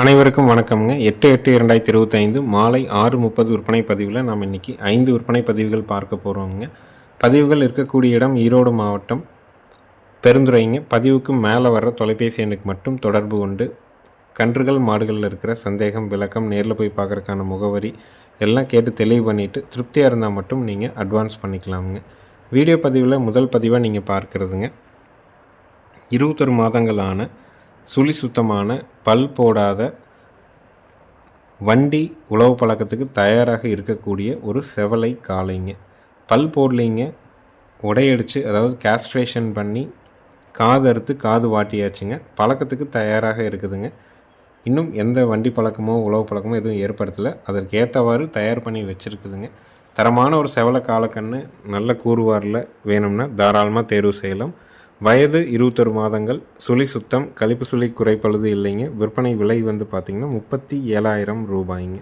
அனைவருக்கும் வணக்கம்ங்க. எட்டு எட்டு இரண்டாயிரத்தி இருபத்தைந்து மாலை ஆறு முப்பது விற்பனை பதிவில் நாம் இன்றைக்கி ஐந்து விற்பனை பதிவுகள் பார்க்க போகிறோங்க பதிவுகள் இருக்கக்கூடிய இடம் ஈரோடு மாவட்டம் பெருந்துரைங்க பதிவுக்கு மேலே வர்ற தொலைபேசி எண்ணுக்கு மட்டும் தொடர்பு கொண்டு கன்றுகள் மாடுகளில் இருக்கிற சந்தேகம் விளக்கம் நேரில் போய் பார்க்குறக்கான முகவரி எல்லாம் கேட்டு தெளிவு பண்ணிவிட்டு திருப்தியாக இருந்தால் மட்டும் நீங்கள் அட்வான்ஸ் பண்ணிக்கலாமுங்க. வீடியோ பதிவில் முதல் பதிவாக நீங்கள் பார்க்குறதுங்க. இருபத்தொரு மாதங்களான சுழி சுத்தமான பல் போடாத வண்டி உழவு பழக்கத்துக்கு தயாராக இருக்கக்கூடிய ஒரு செவலை காளைங்க பல் போடலைங்க. உடையடிச்சு அதாவது கேஸ்ட்ரேஷன் பண்ணி காது அறுத்து காது வாட்டியாச்சுங்க. பழக்கத்துக்கு தயாராக இருக்குதுங்க. இன்னும் எந்த வண்டி பழக்கமோ உழவு பழக்கமோ எதுவும் ஏற்படுத்தலை. அதற்கு ஏற்றவாறு தயார் பண்ணி வச்சுருக்குதுங்க. தரமான ஒரு செவலை காலக்கன்று நல்ல கூறுவாரில் வேணும்னா தாராளமாக தேர்வு செய்யலாம். வயது இருபத்தொரு மாதங்கள் சுழி சுத்தம் கழிப்பு சுழி குறைப்பழுது இல்லைங்க. விற்பனை விலை வந்து பார்த்திங்கன்னா முப்பத்தி ஏழாயிரம் ரூபாய்ங்க.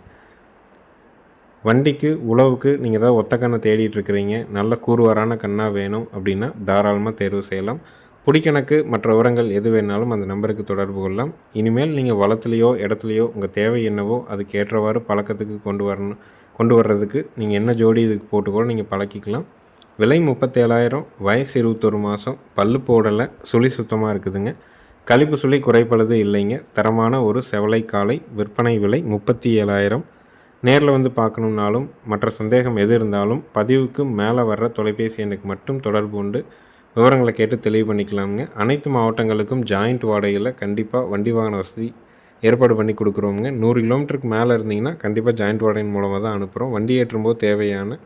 வண்டிக்கு உழவுக்கு நீங்கள் ஏதாவது ஒத்த கண்ணை தேடிட்டு இருக்கிறீங்க நல்ல கூறுவாரான கண்ணாக வேணும் அப்படின்னா தாராளமாக தேர்வு செய்யலாம். பிடிக்கணக்கு மற்ற விவரங்கள் எது வேணாலும் அந்த நம்பருக்கு தொடர்பு கொள்ளலாம். இனிமேல் நீங்கள் வளத்துலேயோ இடத்துலையோ உங்கள் தேவை என்னவோ அதுக்கு ஏற்றவாறு பழக்கத்துக்கு கொண்டு வரணும் கொண்டு வர்றதுக்கு நீங்கள் என்ன ஜோடி இதுக்கு போட்டுக்கோ நீங்கள் பழக்கிக்கலாம். விலை முப்பத்தேழாயிரம் வயசு இருபத்தொரு மாதம் பல்லு போடலை சுழி சுத்தமாக இருக்குதுங்க. கழிப்பு சுழி குறைப்பழுது இல்லைங்க. தரமான ஒரு செவலை காலை விற்பனை விலை முப்பத்தி ஏழாயிரம் நேரில் வந்து பார்க்கணுன்னாலும் மற்ற சந்தேகம் எது இருந்தாலும் பதிவுக்கு மேலே வர்ற தொலைபேசி எண்ணுக்கு மட்டும் தொடர்பு கொண்டு விவரங்களை கேட்டு தெளிவு பண்ணிக்கலாமுங்க. அனைத்து மாவட்டங்களுக்கும் ஜாயிண்ட் வாடகையில் கண்டிப்பாக வண்டி வாகன வசதி ஏற்பாடு பண்ணி கொடுக்குறோங்க நூறு கிலோமீட்டருக்கு மேலே இருந்தீங்கன்னா கண்டிப்பாக ஜாயிண்ட் வாடகையின் மூலமாக தான் அனுப்புகிறோம் வண்டி ஏற்றும்போது தேவையான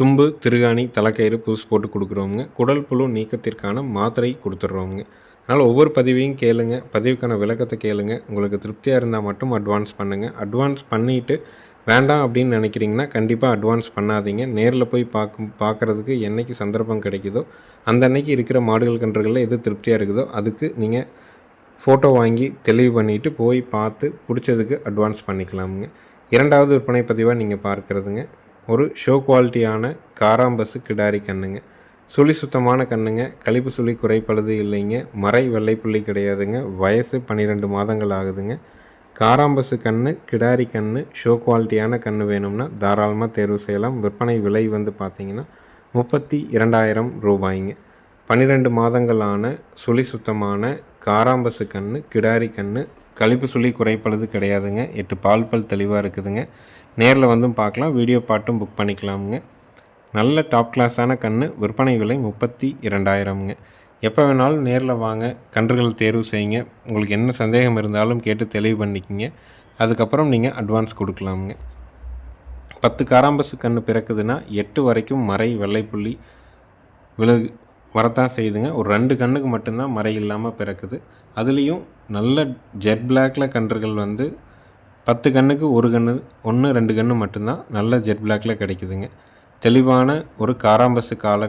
தும்பு திருகாணி தலைக்கயிறு புதுசு போட்டு கொடுக்குறோங்க குடல் புழு நீக்கத்திற்கான மாத்திரை கொடுத்துட்றோங்க அதனால் ஒவ்வொரு பதிவையும் கேளுங்க. பதிவுக்கான விளக்கத்தை கேளுங்க. உங்களுக்கு திருப்தியாக இருந்தால் மட்டும் அட்வான்ஸ் பண்ணுங்கள் அட்வான்ஸ் பண்ணிவிட்டு வேண்டாம் அப்படின்னு நினைக்கிறீங்கன்னா கண்டிப்பாக அட்வான்ஸ் பண்ணாதீங்க. நேரில் போய் பார்க்கும் பார்க்குறதுக்கு என்றைக்கு சந்தர்ப்பம் கிடைக்குதோ அந்த அன்னைக்கு இருக்கிற மாடுகள் கன்றுகளில் எது திருப்தியாக இருக்குதோ அதுக்கு நீங்கள் ஃபோட்டோ வாங்கி தெளிவு பண்ணிவிட்டு போய் பார்த்து பிடிச்சதுக்கு அட்வான்ஸ் பண்ணிக்கலாமுங்க. இரண்டாவது விற்பனை பதிவாக நீங்கள் பார்க்குறதுங்க. ஒரு ஷோ குவாலிட்டியான காராம்பசு கிடாரி கண்ணுங்க. சுழி சுத்தமான கண்ணுங்க. கழிப்பு சுழி குறைப்பழுது இல்லைங்க. மறை வெள்ளைப்புள்ளி கிடையாதுங்க. வயசு பன்னிரெண்டு மாதங்கள் ஆகுதுங்க. காராம்பசு கன்று கிடாரி கன்று ஷோ குவாலிட்டியான கன்று வேணும்னா தாராளமாக தேர்வு செய்யலாம். விற்பனை விலை வந்து பார்த்திங்கன்னா முப்பத்தி இரண்டாயிரம் ரூபாய்ங்க. பன்னிரெண்டு மாதங்களான சுழி சுத்தமான காராம்பசு கன்று கிடாரி கன்று கழிப்பு சொல்லி குறைப்பழுது கிடையாதுங்க. எட்டு பால் பல் தெளிவாக இருக்குதுங்க. நேரில் வந்தும் பார்க்கலாம் வீடியோ பாட்டும் புக் பண்ணிக்கலாமுங்க. நல்ல டாப் கிளாஸான கன்று விற்பனை விலை முப்பத்தி இரண்டாயிரம்ங்க. எப்போ வேணாலும் நேரில் வாங்க. கன்றுகள் தேர்வு செய்யுங்க. உங்களுக்கு என்ன சந்தேகம் இருந்தாலும் கேட்டு தெளிவு பண்ணிக்கிங்க. அதுக்கப்புறம் நீங்கள் அட்வான்ஸ் கொடுக்கலாமுங்க. பத்து காராம்பசு கன்று பிறக்குதுன்னா எட்டு வரைக்கும் மறை வெள்ளைப்புள்ளி விலகு வரத்தான் செய்யுதுங்க. ஒரு ரெண்டு கண்ணுக்கு மட்டும்தான் மறை இல்லாமல் பிறக்குது. அதுலேயும் நல்ல ஜெட் பிளாக்ல கன்றுகள் வந்து பத்து கண்ணுக்கு ஒரு கன்று ஒன்று ரெண்டு கன்று மட்டும்தான் நல்ல ஜெட் பிளாக்ல கிடைக்குதுங்க. தெளிவான ஒரு காராம்பசு கால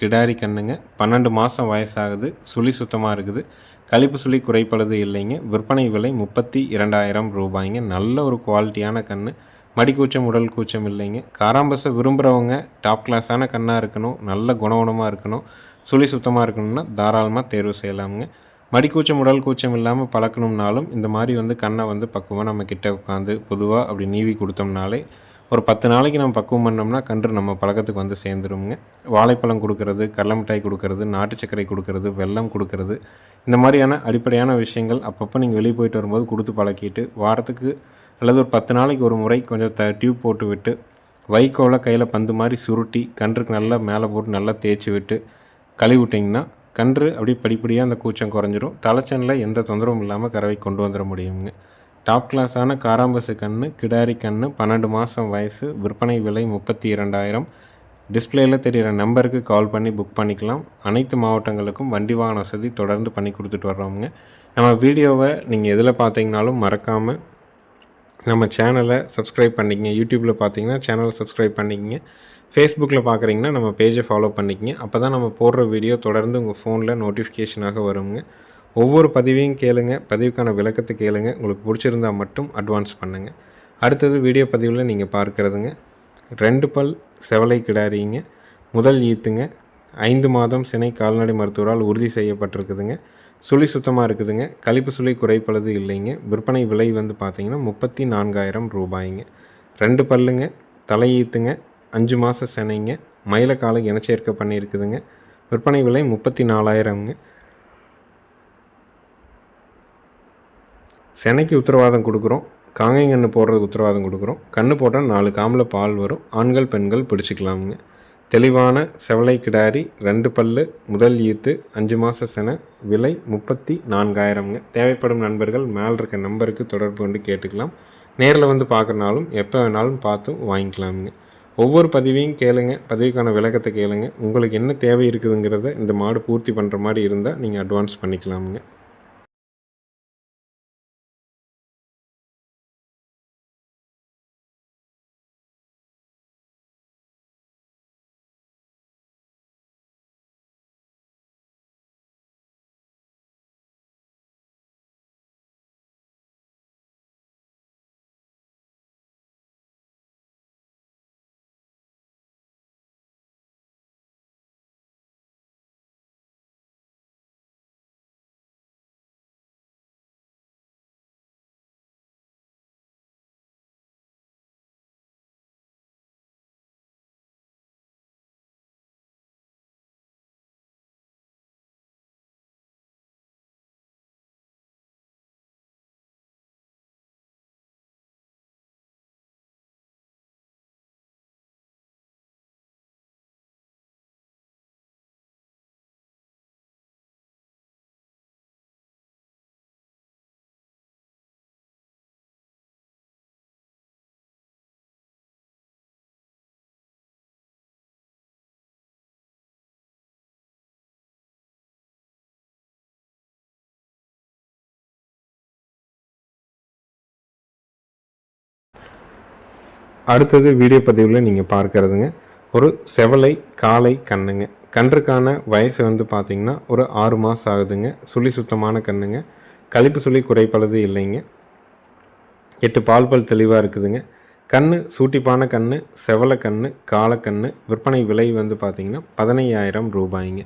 கிடாரி கண்ணுங்க. பன்னெண்டு மாதம் வயசாகுது சுழி சுத்தமாக இருக்குது. கழிப்பு சுழி குறைப்பளது இல்லைங்க. விற்பனை விலை முப்பத்தி இரண்டாயிரம் ரூபாய்ங்க. நல்ல ஒரு குவாலிட்டியான கன்று மடிக்கூச்சம் உடல் கூச்சம் இல்லைங்க. காராம்பசை விரும்புகிறவங்க டாப் கிளாஸான கண்ணாக இருக்கணும். நல்ல குணகுணமாக இருக்கணும். சுழி சுத்தமாக இருக்கணும்னா தாராளமாக தேர்வு செய்யலாமுங்க. மடிக்கூச்சம் உடல் கூச்சம் இல்லாமல் பழக்கணும்னாலும் இந்த மாதிரி வந்து கண்ணை வந்து பக்குவமாக நம்ம கிட்ட உட்காந்து பொதுவாக அப்படி நீவி கொடுத்தோம்னாலே ஒரு பத்து நாளைக்கு நம்ம பக்குவம் பண்ணோம்னா கன்று நம்ம பழக்கத்துக்கு வந்து சேர்ந்துருவோங்க வாழைப்பழம் கொடுக்கறது கடல மிட்டாய் கொடுக்கறது நாட்டு சர்க்கரை கொடுக்கறது வெல்லம் கொடுக்கறது இந்த மாதிரியான அடிப்படையான விஷயங்கள் அப்பப்போ நீங்கள் வெளியே போயிட்டு வரும்போது கொடுத்து பழக்கிட்டு வாரத்துக்கு அல்லது ஒரு பத்து நாளைக்கு ஒரு முறை கொஞ்சம் த டியூப் போட்டு விட்டு வைக்கோலை கையில் பந்து மாதிரி சுருட்டி கன்றுக்கு நல்லா மேலே போட்டு நல்லா தேய்ச்சி விட்டு கழுவி விட்டிங்கன்னா கன்று அப்படியே படிப்படியாக அந்த கூச்சம் குறைஞ்சிரும். தலைச்சனில் எந்த தொந்தரவும் இல்லாமல் கறவை கொண்டு வந்துட முடியுங்க டாப் கிளாஸான காராம்பசு கன்று கிடாரி கன்று பன்னெண்டு மாதம் வயசு விற்பனை விலை முப்பத்தி இரண்டாயிரம். டிஸ்பிளேயில் தெரிகிற நம்பருக்கு கால் பண்ணி புக் பண்ணிக்கலாம். அனைத்து மாவட்டங்களுக்கும் வண்டி வாகன வசதி தொடர்ந்து பண்ணி கொடுத்துட்டு வர்றோமுங்க. நம்ம வீடியோவை நீங்கள் எதில் பார்த்தீங்கனாலும் மறக்காமல் நம்ம சேனலை சப்ஸ்கிரைப் பண்ணிக்கங்க. யூடியூப்பில் பார்த்தீங்கன்னா சேனலை சப்ஸ்கிரைப் பண்ணிக்கங்க. ஃபேஸ்புக்கில் பார்க்குறீங்கன்னா நம்ம பேஜை ஃபாலோ பண்ணிக்கங்க. அப்போ தான் நம்ம போடுற வீடியோ தொடர்ந்து உங்கள் ஃபோனில் நோட்டிஃபிகேஷனாக வருங்க. ஒவ்வொரு பதிவையும் கேளுங்க. பதிவுக்கான விளக்கத்தை கேளுங்க. உங்களுக்கு பிடிச்சிருந்தால் மட்டும் அட்வான்ஸ் பண்ணுங்கள் அடுத்தது வீடியோ பதிவில் நீங்கள் பார்க்குறதுங்க. ரெண்டு பல் செவலை கிடாரிங்க. முதல் ஈத்துங்க. ஐந்து மாதம் சினை கால்நடை மருத்துவரால் உறுதி செய்யப்பட்டிருக்குதுங்க. சுழி சுத்தமாக இருக்குதுங்க. கழிப்பு சுழி குறைப்பளது இல்லைங்க. விற்பனை விலை வந்து பார்த்திங்கன்னா முப்பத்தி நான்காயிரம் ரூபாய்ங்க. ரெண்டு பல்லுங்க. தலையீத்துங்க அஞ்சு மாத செனைங்க மயிலக்காலை இனச்சேர்க்கை பண்ணியிருக்குதுங்க. விற்பனை விலை முப்பத்தி நாலாயிரம்ங்க செனைக்கு உத்தரவாதம் கொடுக்குறோம். காங்கைங்கன்று போடுறதுக்கு உத்தரவாதம் கொடுக்குறோம். கன்று போட்டால் நாலு காமில் பால் வரும். ஆண்கள் பெண்கள் பிடிச்சிக்கலாமுங்க. தெளிவான செவலை கிடாரி ரெண்டு பல்லு முதல் ஈத்து அஞ்சு மாத செனை விலை முப்பத்தி நான்காயிரம்ங்க தேவைப்படும் நண்பர்கள் மேல் இருக்க நம்பருக்கு தொடர்பு கொண்டு கேட்டுக்கலாம். நேரில் வந்து பார்க்குறனாலும் எப்போ வேணாலும் பார்த்து வாங்கிக்கலாமுங்க. ஒவ்வொரு பதிவையும் கேளுங்க பதிவுக்கான விளக்கத்தை கேளுங்க. உங்களுக்கு என்ன தேவை இருக்குதுங்கிறத இந்த மாடு பூர்த்தி பண்ணுற மாதிரி இருந்தால் நீங்கள் அட்வான்ஸ் பண்ணிக்கலாமுங்க. அடுத்தது வீடியோ பதிவில் நீங்கள் பார்க்கறதுங்க. ஒரு செவலை காலை கண்ணுங்க. கன்றுக்கான வயசு வந்து பார்த்திங்கன்னா ஒரு ஆறு மாதம் ஆகுதுங்க. சுழி சுத்தமான கண்ணுங்க. கழிப்பு சுழி குறைப்பளது இல்லைங்க. எட்டு பால் பல் தெளிவாக இருக்குதுங்க. கண்ணு சூட்டிப்பான கண்ணு செவலை கண்ணு காலக்கண்ணு விற்பனை விலை வந்து பார்த்திங்கன்னா பதினையாயிரம் ரூபாய்ங்க.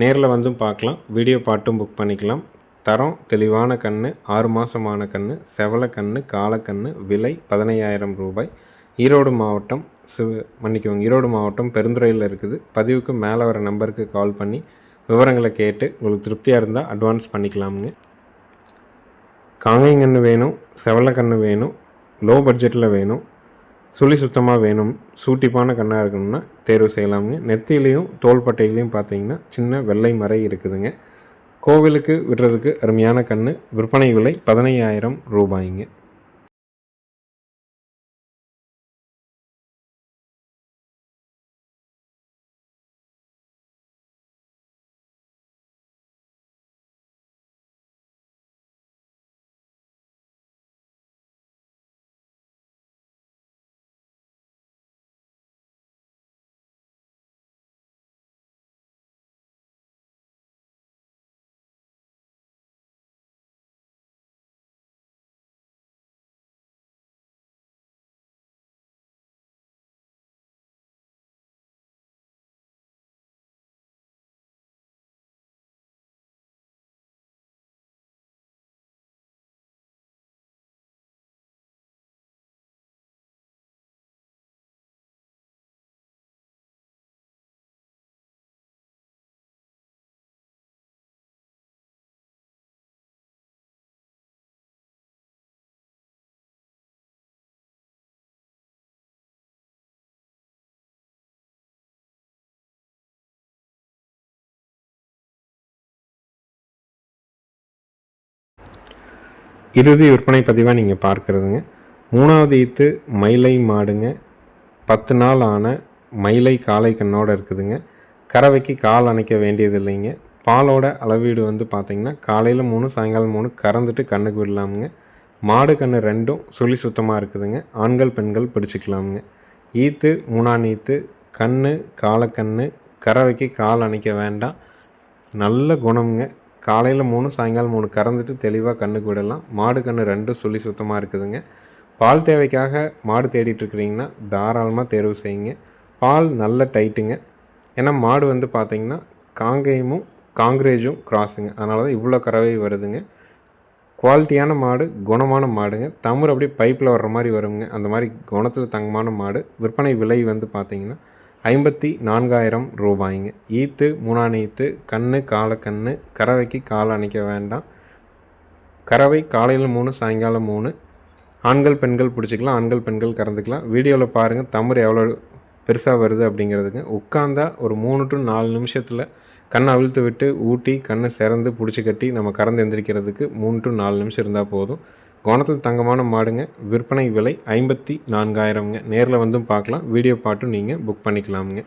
நேரில் வந்தும் பார்க்கலாம் வீடியோ பாட்டும் புக் பண்ணிக்கலாம். தரம் தெளிவான கண்ணு ஆறு மாதமான கண்ணு செவலை கண்ணு காலக்கண்ணு விலை பதினையாயிரம் ரூபாய். ஈரோடு மாவட்டம் சிவ மன்னிக்கவும் ஈரோடு மாவட்டம் பெருந்துறையில் இருக்குது. பதிவுக்கு மேலே வர நம்பருக்கு கால் பண்ணி விவரங்களை கேட்டு உங்களுக்கு திருப்தியாக இருந்தால் அட்வான்ஸ் பண்ணிக்கலாமுங்க. காங்கைங்கன்று வேணும் செவலக்கன்று வேணும் லோ பட்ஜெட்டில் வேணும் சுழி சுத்தமாக வேணும் சூட்டிப்பான கண்ணாக இருக்கணும்னா தேர்வு செய்யலாமுங்க. நெத்திலையும் தோள்பட்டையிலையும் பார்த்தீங்கன்னா சின்ன வெள்ளை மறை இருக்குதுங்க. கோவிலுக்கு விடுறதுக்கு அருமையான கன்று விற்பனை விலை பதினையாயிரம் ரூபாய்ங்க. இறுதி விற்பனை பதிவாக நீங்கள் பார்க்குறதுங்க. மூணாவது ஈத்து மயிலை மாடுங்க. பத்து நாள் ஆன மயிலை காளை கண்ணோடு இருக்குதுங்க. கறவைக்கு கால் அணைக்க வேண்டியது இல்லைங்க பாலோட அளவீடு வந்து பார்த்திங்கன்னா காலையில் மூணு சாயங்காலம் மூணு கறந்துட்டு கண்ணுக்கு விடலாமுங்க. மாடு கன்று ரெண்டும் சுழி சுத்தமாக இருக்குதுங்க. ஆண்கள் பெண்கள் பிடிச்சிக்கலாமுங்க. ஈத்து மூணாம் ஈத்து கண்ணு காலக்கண்ணு கறவைக்கு கால் அணைக்க வேண்டாம். நல்ல குணம்ங்க. காலையில் மூணு சாயங்காலம் மூணு கறந்துட்டு தெளிவாக கண்ணுக்கு விடலாம். மாடு கன்று ரெண்டும் சொல்லி சுத்தமாக இருக்குதுங்க. பால் தேவைக்காக மாடு தேடிட்டுருக்குறீங்கன்னா தாராளமாக தேர்வு செய்யுங்க. பால் நல்ல டைட்டுங்க. ஏன்னா மாடு வந்து பார்த்திங்கன்னா காங்கேயமும் காங்கிரேஜும் கிராஸுங்க. அதனால தான் இவ்வளோ கறவை வருதுங்க. குவாலிட்டியான மாடு குணமான மாடுங்க. தமிழ் அப்படியே பைப்பில் வர்ற மாதிரி வருங்க. அந்த மாதிரி குணத்தில் தங்கமான மாடு. விற்பனை விலை வந்து பார்த்திங்கன்னா ஐம்பத்தி நான்காயிரம் ரூபாய்ங்க. ஈத்து மூணான ஈத்து கண்ணு காலக்கண்ணு கறவைக்கு கால் அணைக்க வேண்டாம். கறவை காலையில் மூணு சாயங்காலம் மூணு. ஆண்கள் பெண்கள் பிடிச்சிக்கலாம் ஆண்கள் பெண்கள் கறந்துக்கலாம். வீடியோவில் பாருங்கள் தமிழ் எவ்வளோ பெருசாக வருது அப்படிங்கிறதுங்க. உட்காந்தா ஒரு மூணு டு நாலு நிமிஷத்தில் கண்ணை அவிழ்த்து விட்டு ஊட்டி கண்ணை சிறந்து பிடிச்சி கட்டி நம்ம கறந்து எந்திரிக்கிறதுக்கு மூணு டு நாலு நிமிஷம் இருந்தால் போதும். கோணத்தில் தங்கமான மாடுங்க. விற்பனை விலை ஐம்பத்தி நான்காயிரம்ங்க. நேரில் வந்தும் பார்க்கலாம். வீடியோ பாட்டும் நீங்கள் புக் பண்ணிக்கலாமுங்க.